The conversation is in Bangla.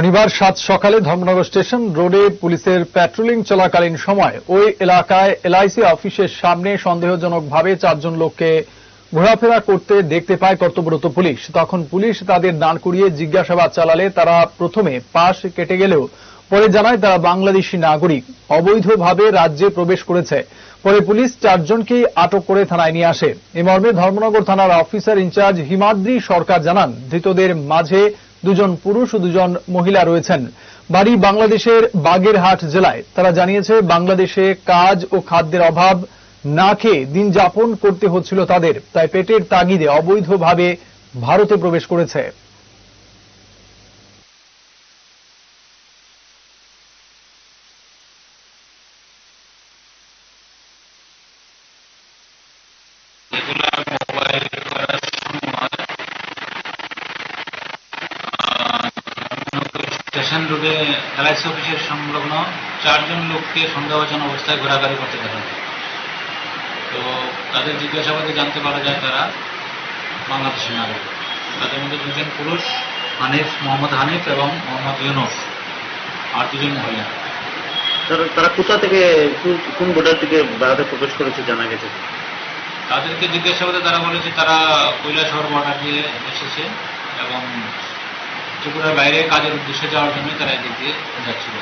শনিবার সাত সকালে ধর্মনগর স্টেশন রোডে পুলিশের প্যাট্রোলিং চলাকালীন সময় ওই এলাকায় এলআইসি অফিসের সামনে সন্দেহজনকভাবে চারজন লোককে ঘোরাফেরা করতে দেখতে পায় কর্তব্যরত পুলিশ। তখন পুলিশ তাদের দাঁড় করিয়ে জিজ্ঞাসাবাদ চালালে তারা প্রথমে পাশ কেটে গেলেও পরে জানায় তারা বাংলাদেশি নাগরিক, অবৈধভাবে রাজ্যে প্রবেশ করেছে। পরে পুলিশ চারজনকেই আটক করে থানায় নিয়ে আসে। এ মর্মে ধর্মনগর থানার অফিসার ইনচার্জ হিমাদ্রি সরকার জানান, ধৃতদের মাঝে দুজন পুরুষ ও দুজন মহিলা রয়েছেন। বাড়ি বাংলাদেশের বাগেরহাট জেলায়। তারা জানিয়েছে, বাংলাদেশে কাজ ও খাদ্যের অভাব না খেয়ে দিন যাপন করতে হচ্ছিল তাদের। তাই পেটের তাগিদে অবৈধভাবে ভারতে প্রবেশ করেছে। মোবাইল স্টেশন রোডে এলআইসি অফিসের সংলগ্ন চারজন লোককে সন্দেহজন অবস্থায় ঘোরাঘুরি করতে দেখা যায়। তো তাদের জিজ্ঞাসাবাদে জানতে পারা যায় তারা বাংলাদেশের নাগরিক। তাদের মধ্যে দুজন পুরুষ হানিফ মোহাম্মদ হানিফ এবং মোহাম্মদ ইউনুস আর দুজন মহিলা। তারা কোথা থেকে কোন- কোন বর্ডার থেকে ভারতে প্রবেশ করেছে জানা গেছে? তাদেরকে জিজ্ঞাসাবাদে তারা বলেছে তারা কৈলাসহর বর্ডার দিয়ে এসেছে এবং ত্রিপুরার বাইরে কাজের উদ্দেশ্যে যাওয়ার জন্য তারা এদিক দিয়ে যাচ্ছিল।